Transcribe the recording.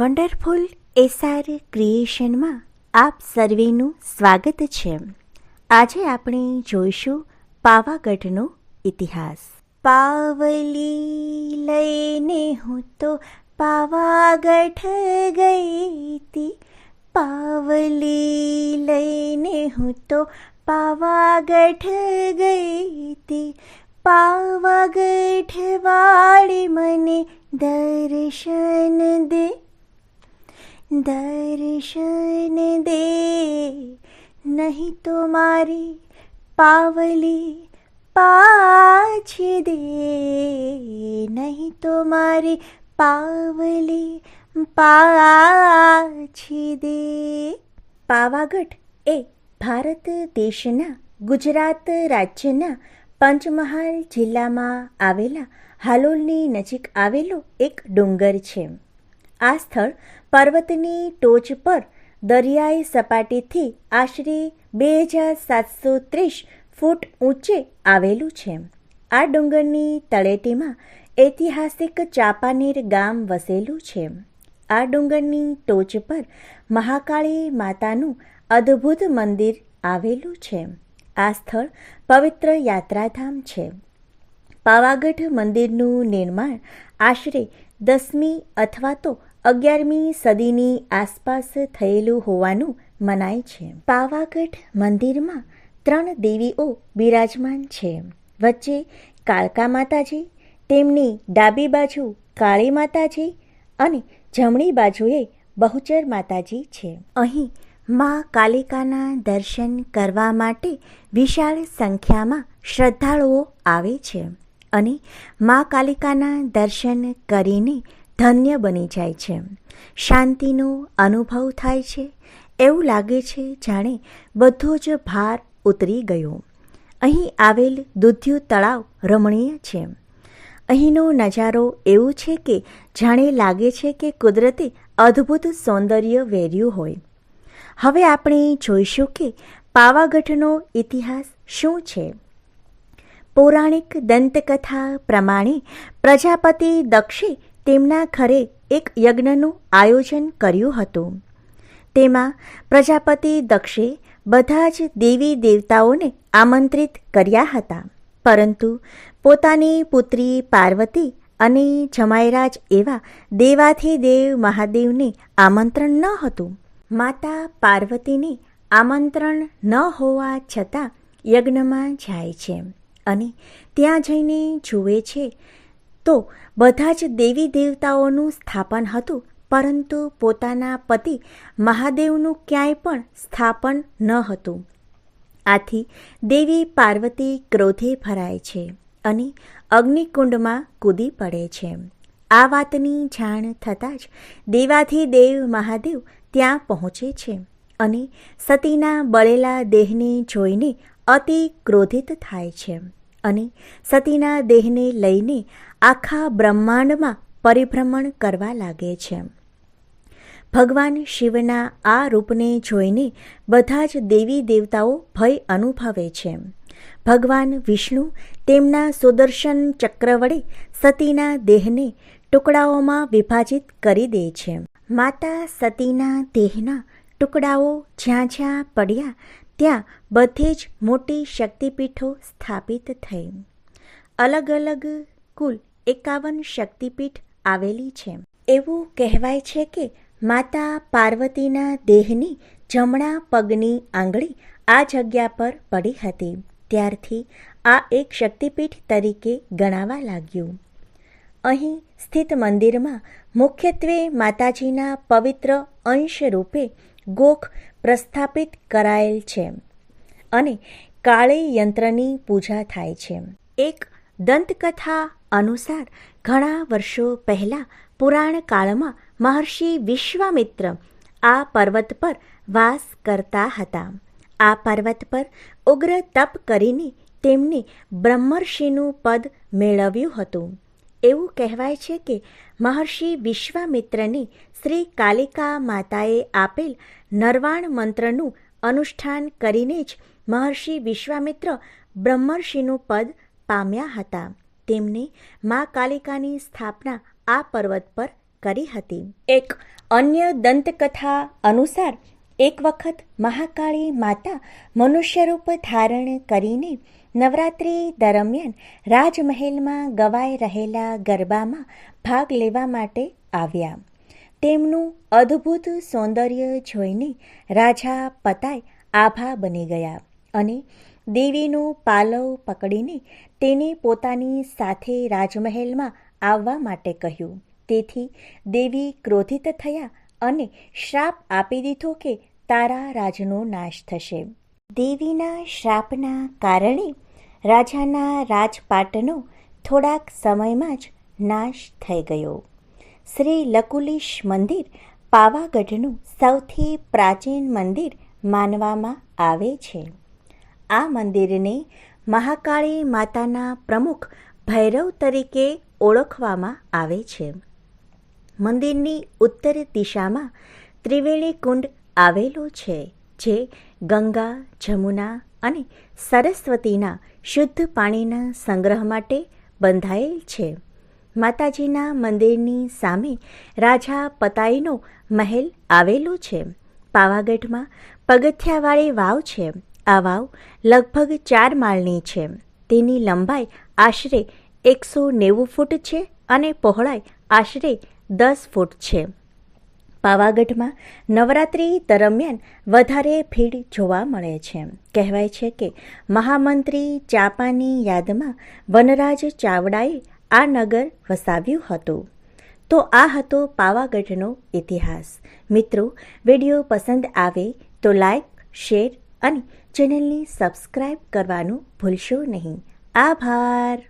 Wonderful SR ક્રિએશનમાં આપ સર્વેનું સ્વાગત છે. આજે આપણે જોઈશું પાવાગઢનો ઇતિહાસ. પાવલી લઈને હું તો પાવાગઢ ગઈ પાવલી લઈને હું તો પાવાગઢ ગઈ હતી. પાવાગઢ વાળી મને દર્શન દે દર્શન દે નહીં તો મારી પાવલી પાછી દે નહીં તો મારી પાવલી પાછી દે પાવાગઢ એ ભારત દેશના ગુજરાત રાજ્યના પંચમહાલ જિલ્લામાં આવેલા હાલોલની નજીક આવેલો એક ડુંગર છે. આ સ્થળ પર્વતની ટોચ પર દરિયાઈ સપાટીથી આશરે બે હજાર સાતસો ત્રીસ ફૂટ ઊંચે આવેલું છે. આ ડુંગરની તળેટીમાં ઐતિહાસિક ચાપાનેર ગામ વસેલું છે. આ ડુંગરની ટોચ પર મહાકાળી માતાનું અદ્ભુત મંદિર આવેલું છે. આ સ્થળ પવિત્ર યાત્રાધામ છે. પાવાગઢ મંદિરનું નિર્માણ આશરે દસમી અથવા તો અગિયારમી સદીની આસપાસ થયેલું હોવાનું મનાય છે. પાવાગઢ મંદિરમાં ત્રણ દેવીઓ બિરાજમાન છે. વચ્ચે કાળકા માતાજી, તેમની ડાબી બાજુ કાળી માતાજી અને જમણી બાજુએ બહુચર માતાજી છે. અહીં મા કાલિકાના દર્શન કરવા માટે વિશાળ સંખ્યામાં શ્રદ્ધાળુઓ આવે છે અને મા કાલિકાના દર્શન કરીને ધન્ય બની જાય છે. શાંતિનો અનુભવ થાય છે. એવું લાગે છે જાણે બધો જ ભાર ઉતરી ગયો. અહીં આવેલ દૂધ્યુ તળાવ રમણીય છે. અહીંનો નજારો એવું છે કે જાણે લાગે છે કે કુદરતે અદ્ભુત સૌંદર્ય વેર્યું હોય. હવે આપણે જોઈશું કે પાવાગઢનો ઇતિહાસ શું છે. પૌરાણિક દંતકથા પ્રમાણે પ્રજાપતિ દક્ષે તેમના ઘરે એક યજ્ઞનું આયોજન કર્યું હતું. તેમાં પ્રજાપતિ દક્ષે બધા જ દેવી દેવતાઓને આમંત્રિત કર્યા હતા. પરંતુ પોતાની પુત્રી પાર્વતી અને જમાયરાજ એવા દેવાથી દેવ મહાદેવને આમંત્રણ ન હતું. માતા પાર્વતીને આમંત્રણ ન હોવા છતાં યજ્ઞમાં જાય છે અને ત્યાં જઈને જુએ છે તો બધા જ દેવી દેવતાઓનું સ્થાપન હતું, પરંતુ પોતાના પતિ મહાદેવનું ક્યાંય પણ સ્થાપન ન હતું. આથી દેવી પાર્વતી ક્રોધે ભરાય છે અને અગ્નિકુંડમાં કૂદી પડે છે. આ વાતની જાણ થતાં જ દેવાથી દેવ મહાદેવ ત્યાં પહોંચે છે અને સતીના બળેલા દેહને જોઈને અતિ ક્રોધિત થાય છે. અને સતીના દેહને લઈને આખા બ્રહ્માંડમાં પરિભ્રમણ કરવા લાગે છે. ભગવાન શિવના આ રૂપને જોઈને બધા જ દેવી દેવતાઓ ભય અનુભવે છે. ભગવાન વિષ્ણુ તેમના સુદર્શન ચક્ર વડે સતીના દેહને ટુકડાઓમાં વિભાજિત કરી દે છે. માતા સતીના દેહના ટુકડાઓ જ્યાં જ્યાં પડ્યા ત્યાં બધે જ મોટી શક્તિપીઠો સ્થાપિત થઈ. અલગ અલગ કુલ એકાવન શક્તિપીઠ આવેલી છે. એવું કહેવાય છે કે માતા પાર્વતીના દેહની જમણા પગની આંગળી આ જગ્યા પર પડી હતી. ત્યારથી આ એક શક્તિપીઠ તરીકે ગણાવા લાગ્યું. અહીં સ્થિત મંદિરમાં મુખ્યત્વે માતાજીના પવિત્ર અંશ રૂપે ગોખ પ્રસ્થાપિત કરાયેલ છે અને કાળી યંત્રની પૂજા થાય છે. એક દંતકથા અનુસાર ઘણા વર્ષો પહેલાં પુરાણ કાળમાં મહર્ષિ વિશ્વામિત્ર આ પર્વત પર વાસ કરતા હતા. આ પર્વત પર ઉગ્ર તપ કરીને તેમને બ્રહ્મર્ષિનું પદ મેળવ્યું હતું. એવું કહેવાય છે કે મહર્ષિ વિશ્વામિત્રને શ્રી કાલિકા માતાએ આપેલ નરવાણ મંત્રનું અનુષ્ઠાન કરીને જ મહર્ષિ વિશ્વામિત્ર બ્રહ્મર્ષિનું પદ પામ્યા હતા. તેમને મા કાલિકાની સ્થાપના આ પર્વત પર કરી હતી. એક અન્ય દંતકથા અનુસાર એક વખત મહાકાળી માતા મનુષ્યરૂપ ધારણ કરીને નવરાત્રિ દરમિયાન રાજમહેલમાં ગવાઈ રહેલા ગરબામાં ભાગ લેવા માટે આવ્યા. તેમનું અદ્ભુત સૌંદર્ય જોઈને રાજા પતાય આભા બની ગયા અને દેવીનો પાલવ પકડીને તેને પોતાની સાથે રાજમહેલમાં આવવા માટે કહ્યું. તેથી દેવી ક્રોધિત થયા અને શ્રાપ આપી દીધો કે તારા રાજનો નાશ થશે. દેવીના શ્રાપના કારણે રાજાના રાજપાટનો થોડાક સમયમાં જ નાશ થઈ ગયો. શ્રી લકુલીશ મંદિર પાવાગઢનું સૌથી પ્રાચીન મંદિર માનવામાં આવે છે. આ મંદિરને મહાકાળી માતાના પ્રમુખ ભૈરવ તરીકે ઓળખવામાં આવે છે. મંદિરની ઉત્તર દિશામાં ત્રિવેણી કુંડ આવેલો છે, જે ગંગા, જમુના અને સરસ્વતીના શુદ્ધ પાણીના સંગ્રહ માટે બંધાયેલ છે. માતાજીના મંદિરની સામે રાજા પતાઈનો મહેલ આવેલો છે. પાવાગઢમાં પગથિયાવાળી વાવ છે. આ વાવ લગભગ ચાર માળની છે. તેની લંબાઈ આશરે એકસો નેવું ફૂટ છે અને પહોળાઈ આશરે દસ ફૂટ છે. પાવાગઢમાં નવરાત્રિ દરમિયાન વધારે ભીડ જોવા મળે છે. કહેવાય છે કે મહામંત્રી ચાપાની યાદમાં વનરાજ ચાવડાએ આ નગર વસાવ્યું હતું. તો આ હતો પાવાગઢનો ઇતિહાસ. મિત્રો, વીડિયો પસંદ આવે તો લાઈક શેર અને ચેનલને સબસ્ક્રાઈબ કરવાનું ભૂલશો નહીં. આભાર.